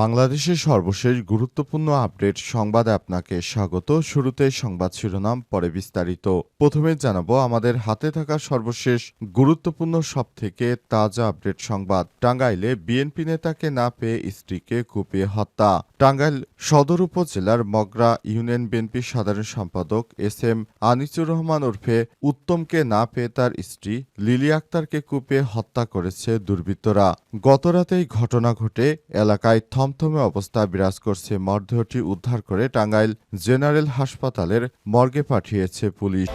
বাংলাদেশের সর্বশেষ গুরুত্বপূর্ণ আপডেট সংবাদে আপনাকে স্বাগত। শুরুতে সংবাদ শিরোনাম, পরে বিস্তারিত। প্রথমে জানাব, আমাদের হাতে থাকা সর্বশেষ গুরুত্বপূর্ণ সব থেকে তাজা আপডেট সংবাদ। টাঙ্গাইলে বিএনপি নেতাকে না পেয়ে স্ত্রীকে কুপিয়ে হত্যা। টাঙ্গাইল সদর উপজেলার মগরা ইউনিয়ন বিএনপি সাধারণ সম্পাদক এস এম আনিসুর রহমান ওরফে উত্তমকে না পেয়ে তার স্ত্রী লিলি আক্তারকে কুপিয়ে হত্যা করেছে দুর্বৃত্তরা। গতরাতেই ঘটনা ঘটে এলাকায় থমথমে অবস্থা বিরাজ করছে মরদেহটি উদ্ধার করে টাঙ্গাইল জেনারেল হাসপাতালের মর্গে পাঠিয়েছে পুলিশ।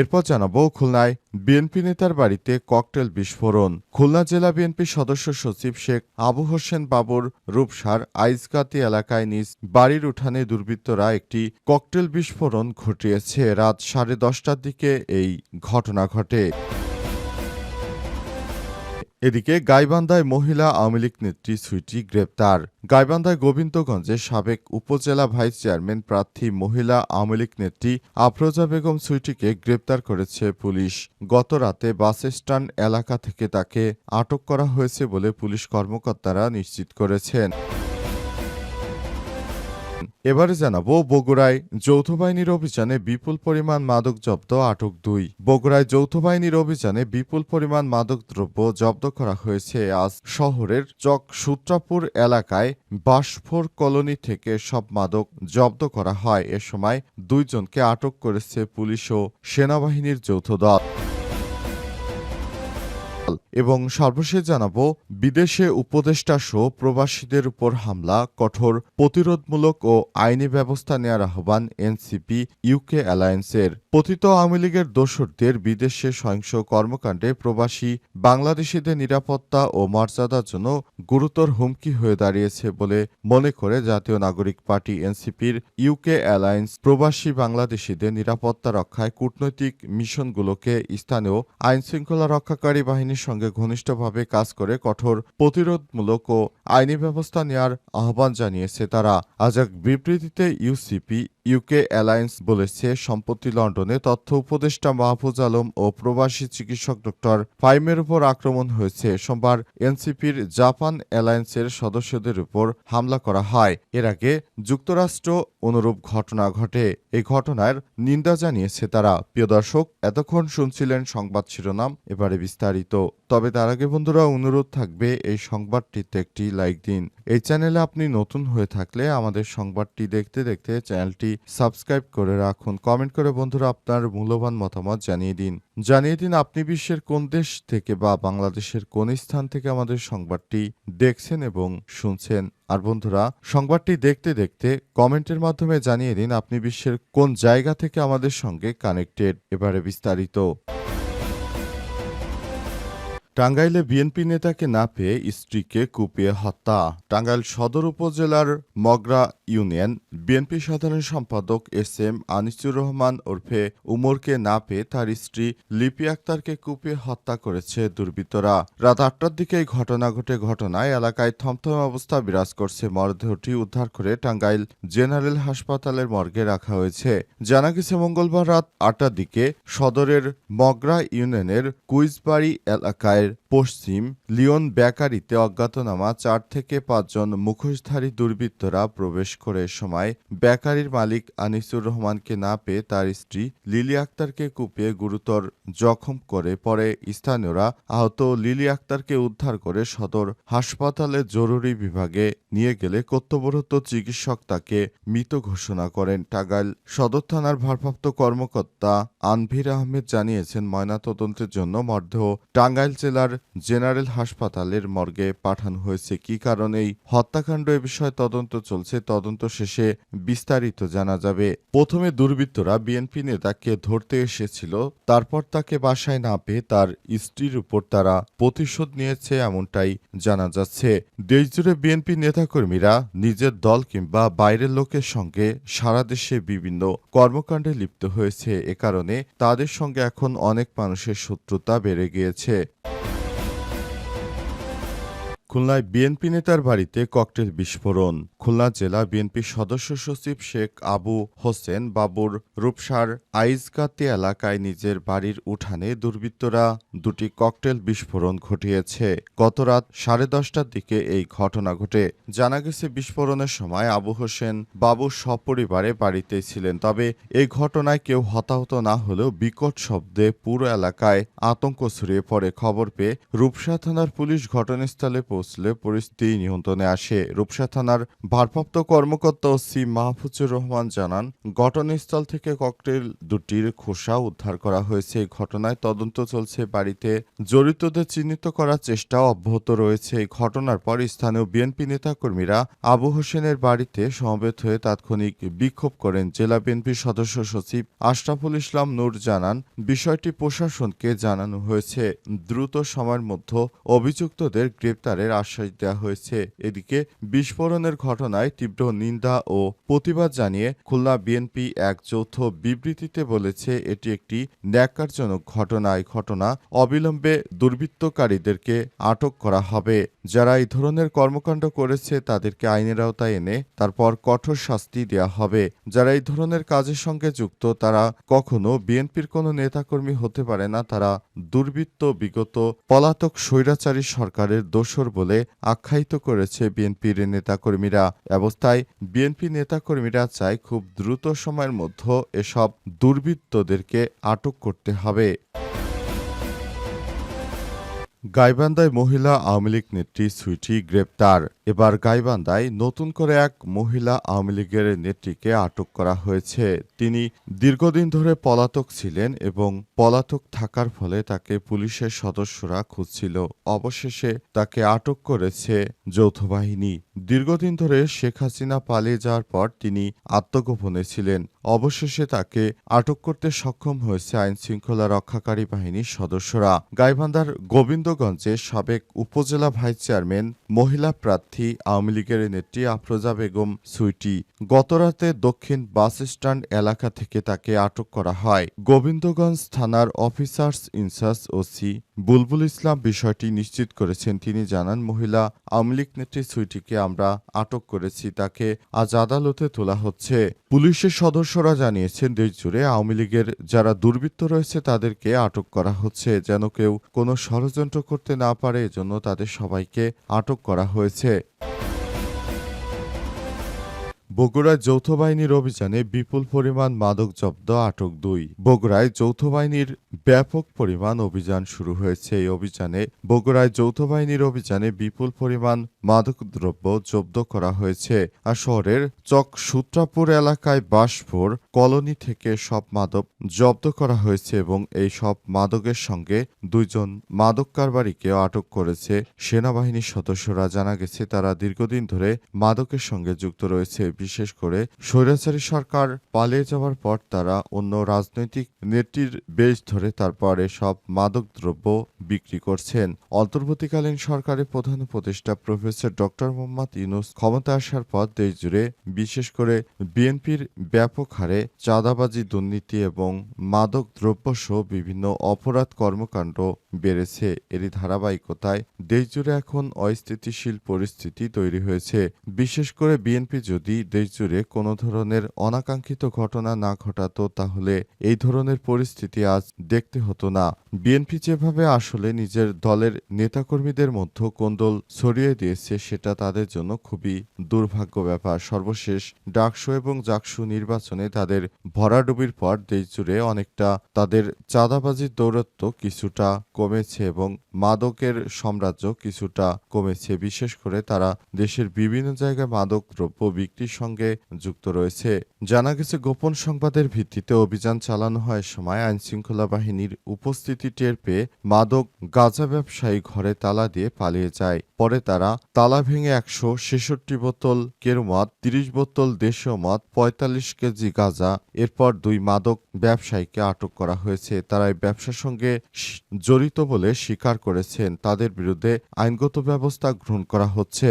এরপর জানাব খুলনায় বিএনপি নেতার বাড়িতে ককটেল বিস্ফোরণ। খুলনা জেলা বিএনপি সদস্য সচিব শেখ আবু হোসেন বাবুর রূপসার আইজগাতি এলাকায় নিজ বাড়ির উঠানে দুর্বৃত্তরা একটি ককটেল বিস্ফোরণ ঘটিয়েছে। রাত সাড়ে দশটার দিকে এই ঘটনা ঘটে। এদিকে গাইবান্ধায় মহিলা আওয়ামী লীগ নেত্রী সুইটি গ্রেপ্তার। গাইবান্ধায় গোবিন্দগঞ্জে সাবেক উপজেলা ভাইস চেয়ারম্যান প্রার্থী মহিলা আওয়ামী লীগ নেত্রী আফরোজা বেগম সুইটিকে গ্রেপ্তার করেছে পুলিশ। গত রাতে বাস স্ট্যান্ড এলাকা থেকে তাকে আটক করা হয়েছে বলে পুলিশ কর্মকর্তারা নিশ্চিত করেছেন। এবারে জানাব, বগুড়ায় যৌথ বাহিনীর অভিযানে বিপুল পরিমাণ মাদক জব্দ, আটক দুই। বগুড়ায় যৌথ বাহিনীর অভিযানে বিপুল পরিমাণ মাদক দ্রব্য জব্দ করা হয়েছে। আজ শহরের চক সূত্রাপুর এলাকায় বাসফোর কলোনি থেকে সব মাদক জব্দ করা হয়। এ সময় দুইজনকে আটক করেছে পুলিশ ও সেনাবাহিনীর যৌথ দল। এবং সর্বশেষ জানাব, বিদেশে উপদেষ্টা সহ প্রবাসীদের উপর হামলা, কঠোর প্রতিরোধমূলক ও আইনি ব্যবস্থা নেওয়ার আহ্বান এনসিপি, ইউকে অ্যালায়েন্সের। পতিত আওয়ামী লীগের দোসরদের বিদেশে সহিংস কর্মকাণ্ডে প্রবাসী বাংলাদেশিদের নিরাপত্তা ও মর্যাদার জন্য গুরুতর হুমকি হয়ে দাঁড়িয়েছে বলে মনে করে জাতীয় নাগরিক পার্টি এনসিপির ইউকে অ্যালায়েন্স প্রবাসী বাংলাদেশিদের নিরাপত্তা রক্ষায় কূটনৈতিক মিশনগুলোকে স্থানীয় আইনশৃঙ্খলা রক্ষাকারী বাহিনীর সঙ্গে ঘনিষ্ঠভাবে কাজ করে কঠোর প্রতিরোধমূলক ও আইনি ব্যবস্থা নেওয়ার আহ্বান জানিয়েছে তারা। আজ এক বিবৃতিতে ইউসিপি ইউকে অ্যালায়েন্স বলেছে, সম্প্রতি লন্ডনে তথ্য উপদেষ্টা মাহফুজ আলম ও প্রবাসী চিকিৎসক ডক্টর ফাইমের উপর আক্রমণ হয়েছে। সোমবার এনসিপির জাপান অ্যালায়েন্সের সদস্যদের উপর হামলা করা হয়। এর আগে যুক্তরাষ্ট্র অনুরূপ ঘটনা ঘটে। এই ঘটনার নিন্দা জানিয়েছে তারা। প্রিয় দর্শক, এতক্ষণ শুনছিলেন সংবাদ শিরোনাম, এবারে বিস্তারিত। তবে তার আগে বন্ধুরা, অনুরোধ থাকবে এই সংবাদটিতে একটি লাইক দিন। এই চ্যানেলে আপনি নতুন হয়ে থাকলে আমাদের সংবাদটি দেখতে দেখতে চ্যানেলটি সাবস্ক্রাইব করে রাখুন। কমেন্ট করে বন্ধুরা আপনার মূল্যবান মতামত জানিয়ে দিন। জানিয়ে দিন আপনি বিশ্বের কোন দেশ থেকে বা বাংলাদেশের কোন স্থান থেকে আমাদের সংবাদটি দেখছেন এবং শুনছেন। আর বন্ধুরা, সংবাদটি দেখতে দেখতে কমেন্টের মাধ্যমে জানিয়ে দিন আপনি বিশ্বের কোন জায়গা থেকে আমাদের সঙ্গে কানেক্টেড। এবারে বিস্তারিত। টাঙ্গাইলে বিএনপি নেতাকে না পেয়ে স্ত্রীকে কুপিয়ে হত্যা। টাঙ্গাইল সদর উপজেলার মগরা ইউনিয়ন। বিএনপি সাধারণ সম্পাদক এস এম আনিসুর রহমান ওরফে উমরকে না পেয়ে তার স্ত্রী লিপি আক্তারকে কুপিয়ে হত্যা করেছে দুর্বৃত্তরা। রাত আটটার দিকে এই ঘটনা ঘটে ঘটনায় এলাকায় থমথম অবস্থা বিরাজ করছে মরদেহটি উদ্ধার করে টাঙ্গাইল জেনারেল হাসপাতালের মর্গে রাখা হয়েছে। জানা গেছে মঙ্গলবার রাত আটটার দিকে সদরের মগরা ইউনিয়নের কুইজবাড়ি এলাকায় পশ্চিম লিওন বেকারিতে অজ্ঞাতনামা চার থেকে পাঁচজন মুখোশধারী দুর্বৃত্তরা প্রবেশ করে সময় ব্যাকারির মালিক আনিসুর রহমানকে না পেয়ে তার স্ত্রী লিলি আক্তারকে কুপিয়ে গুরুতর জখম করে। পরে স্থানীয়রা আহত লিলি আক্তারকে উদ্ধার করে সদর হাসপাতালে জরুরি বিভাগে নিয়ে গেলে কর্তব্যরত চিকিৎসক তাকে মৃত ঘোষণা করেন। টাঙ্গাইল সদর থানার ভারপ্রাপ্ত কর্মকর্তা আনভির আহমেদ জানিয়েছেন, ময়নাতদন্তের জন্য মরদেহ টাঙ্গাইল জেলার জেনারেল হাসপাতালের মর্গে পাঠানো হয়েছে। কি কারণে এই হত্যাকাণ্ড এ বিষয়ে তদন্ত চলছে, তদন্ত শেষে বিস্তারিত জানা যাবে। প্রথমে দুর্বৃত্তরা বিএনপি নেতাকে ধরতে এসেছিল, তারপর তাকে বাসায় না পেয়ে তার স্ত্রীর উপর তারা প্রতিশোধ নিয়েছে এমনটাই জানা যাচ্ছে। দেশজুড়ে বিএনপি নেতাকর্মীরা নিজের দল কিংবা বাইরের লোকের সঙ্গে সারা দেশে বিভিন্ন কর্মকাণ্ডে লিপ্ত হয়েছে। এ কারণে তাদের সঙ্গে এখন অনেক মানুষের শত্রুতা বেড়ে গিয়েছে। খুলনায় বিএনপি নেতার বাড়িতে ককটেল বিস্ফোরণ। খুলনা জেলা বিএনপি সদস্য সচিব শেখ আবু হোসেন বাবুর রূপসার আইজকাতি এলাকায় নিজের বাড়ির উঠানে দুর্বৃত্তরা দুটি ককটেল বিস্ফোরণ ঘটিয়েছে। গতরাত সাড়ে দশটার দিকে এই ঘটনা ঘটে। জানা গেছে, বিস্ফোরণের সময় আবু হোসেন বাবু সপরিবারে বাড়িতে ছিলেন। তবে এই ঘটনায় কেউ হতাহত না হলেও বিকট শব্দে পুরো এলাকায় আতঙ্ক ছড়িয়ে পড়ে। খবর পেয়ে রূপসা থানার পুলিশ ঘটনাস্থলে পৌঁছলে পরিস্থিতি নিয়ন্ত্রণে আসে। রূপসা থানার ভারপ্রাপ্ত কর্মকর্তা ওসি মাহফুজুর রহমান জানান, ঘটনাস্থল থেকে ককটেল দুটির খোসা উদ্ধার করা হয়েছে। ঘটনায় তদন্ত চলছে। বাড়িতে জড়িতদের চিহ্নিত করার চেষ্টা অব্যাহত রয়েছে। এই ঘটনার পর স্থানীয় বিএনপি নেতাকর্মীরা আবু হোসেনের বাড়িতে সমবেত হয়ে তাৎক্ষণিক বিক্ষোভ করেন। জেলা বিএনপির সদস্য সচিব আশরাফুল ইসলাম নূর জানান, বিষয়টি প্রশাসনকে জানানো হয়েছে। দ্রুত সময়ের মধ্যে অভিযুক্তদের গ্রেপ্তারের আশ্বাস দেওয়া হয়েছে। এদিকে বিস্ফোরণের ঘটনায় তীব্র নিন্দা ও প্রতিবাদ জানিয়ে খুলনা বিএনপি এক যৌথ বিবৃতিতে বলেছে, এটি একটি ন্যাক্কারজনক ঘটনা। এই ঘটনা অবিলম্বে দুর্বৃত্তকারীদেরকে আটক করা হবে। যারা এই ধরনের কর্মকাণ্ড করেছে, তাদেরকে আইনের আওতায় এনে তারপর কঠোর শাস্তি দেওয়া হবে। যারা এই ধরনের কাজের সঙ্গে যুক্ত, তারা কখনো বিএনপির কোনো নেতাকর্মী হতে পারে না। তারা দুর্বৃত্ত, বিগত পলাতক স্বৈরাচারী সরকারের দোসর বলে আখ্যায়িত করেছে বিএনপির নেতাকর্মীরা। অবস্থায় বিএনপি নেতাকর্মীরা চায় খুব দ্রুত সময়ের মধ্যে এসব দুর্বৃত্তদেরকে আটক করতে হবে। গাইবান্ধায় মহিলা আওয়ামী লীগ নেত্রী সুইটি গ্রেপ্তার। এবার গাইবান্ধায় নতুন করে এক মহিলা আওয়ামী লীগের নেত্রীকে আটক করা হয়েছে। তিনি দীর্ঘদিন ধরে পলাতক ছিলেন এবং পলাতক থাকার ফলে তাকে পুলিশের সদস্যরা খুঁজছিল। অবশেষে তাকে আটক করেছে যৌথ বাহিনী। দীর্ঘদিন ধরে শেখ হাসিনা পালিয়ে যাওয়ার পর তিনি আত্মগোপনে ছিলেন। অবশেষে তাকে আটক করতে সক্ষম হয়েছে আইন শৃঙ্খলা রক্ষাকারী বাহিনীর সদস্যরা। গাইবান্ধার গোবিন্দগঞ্জে সাবেক উপজেলা ভাইস চেয়ারম্যান, মহিলা প্রার্থী, আওয়ামী লীগের নেত্রী আফরোজা বেগম সুইটি গতরাতে দক্ষিণ বাস স্ট্যান্ড এলাকা থেকে তাকে আটক করা হয়। গোবিন্দগঞ্জ থানার officers in charge OC Bulbul Islam বিষয়টি নিশ্চিত করেছেন। তিনি জানান, মহিলা আওয়ামী লীগ নেত্রী সুইটিকে আমরা আটক করেছি, তাকে আজ আদালতে তোলা হচ্ছে। পুলিশের সদস্যরা জানিয়েছেন দেশজুড়ে আওয়ামী লীগের যারা দুর্বৃত্ত রয়েছে, তাদেরকে আটক করা হচ্ছে। যেন কেউ কোনো ষড়যন্ত্র করতে না পারে, এজন্য তাদের সবাইকে আটক করা হয়েছে। বগুড়ায় যৌথ বাহিনীর অভিযানে বিপুল পরিমাণ মাদক জব্দ, আটক দুই। বগুড়ায় যৌথ বাহিনীর ব্যাপক পরিমাণ অভিযান শুরু হয়েছে। এই অভিযানে বগুড়ায় যৌথ বাহিনীর অভিযানে বিপুল পরিমাণ মাদকদ্রব্য জব্দ করা হয়েছে। আর শহরের চক সূত্রাপুর এলাকায় বাসপুর কলোনি থেকে সব মাদক জব্দ করা হয়েছে এবং এই সব মাদকের সঙ্গে দুইজন মাদক কারবারিকেও আটক করেছে সেনাবাহিনীর সদস্যরা। জানা গেছে, তারা দীর্ঘদিন ধরে মাদকের সঙ্গে যুক্ত রয়েছে। বিশেষ করে স্বৈরাচারী সরকার পালিয়ে যাওয়ার পর তারা অন্য রাজনৈতিক নেত্রীর বেশ ধরে তারপর সব মাদক দ্রব্য বিক্রি করছেন। অন্তর্বর্তীকালীন সরকারের প্রধান উপদেষ্টা প্রফেসর ডক্টর মোহাম্মদ ইউনুস ক্ষমতা আসার পর দেশজুড়ে বিশেষ করে বিএনপির ব্যাপক হারে চাঁদাবাজি, দুর্নীতি এবং মাদক দ্রব্য সহ বিভিন্ন অপরাধ কর্মকাণ্ড বেড়েছে। এরই ধারাবাহিকতায় দেশজুড়ে এখন অস্থিতিশীল পরিস্থিতি তৈরি হয়েছে। বিশেষ করে বিএনপি যদি দেশজুড়ে কোনো ধরনের অনাকাঙ্ক্ষিত ঘটনা না ঘটাতো, তাহলে এই ধরনের পরিস্থিতি আজ দেখতে হতো না। বিএনপি যেভাবে আসলে নিজের দলের নেতাকর্মীদের মধ্যে কোন্দল ছড়িয়ে দিয়েছে, সেটা তাদের জন্য খুবই দুর্ভাগ্য ব্যাপার। সর্বশেষ ডাকসু এবং জাকসু নির্বাচনে তাদের ভরাডুবির পর দেশজুড়ে অনেকটা তাদের চাঁদাবাজির দৌরত্ব কিছুটা কমেছে এবং মাদকের সাম্রাজ্য কিছুটা কমেছে। বিশেষ করে তারা দেশের বিভিন্ন জায়গায় মাদক দ্রব্য বিক্রির সঙ্গে যুক্ত রয়েছে। জানা গেছে, গোপন সংবাদের ভিত্তিতে অভিযান চালানো হয় সময় আইনশৃঙ্খলা বাহিনীর উপস্থিতি টের পেয়ে মাদক গাঁজা ব্যবসায়ী ঘরে তালা দিয়ে পালিয়ে যায়। পরে তারা তালা ভেঙে একশো ছেষট্টি বোতল কেরুমদ, তিরিশ বোতল দেশীয় মদ, পঁয়তাল্লিশ কেজি গাঁজা, এরপর দুই মাদক ব্যবসায়ীকে আটক করা হয়েছে। তারা এই ব্যবসার সঙ্গে স- জড়িত বলে স্বীকার করেছেন। তাদের বিরুদ্ধে আইনগত ব্যবস্থা গ্রহণ করা হচ্ছে।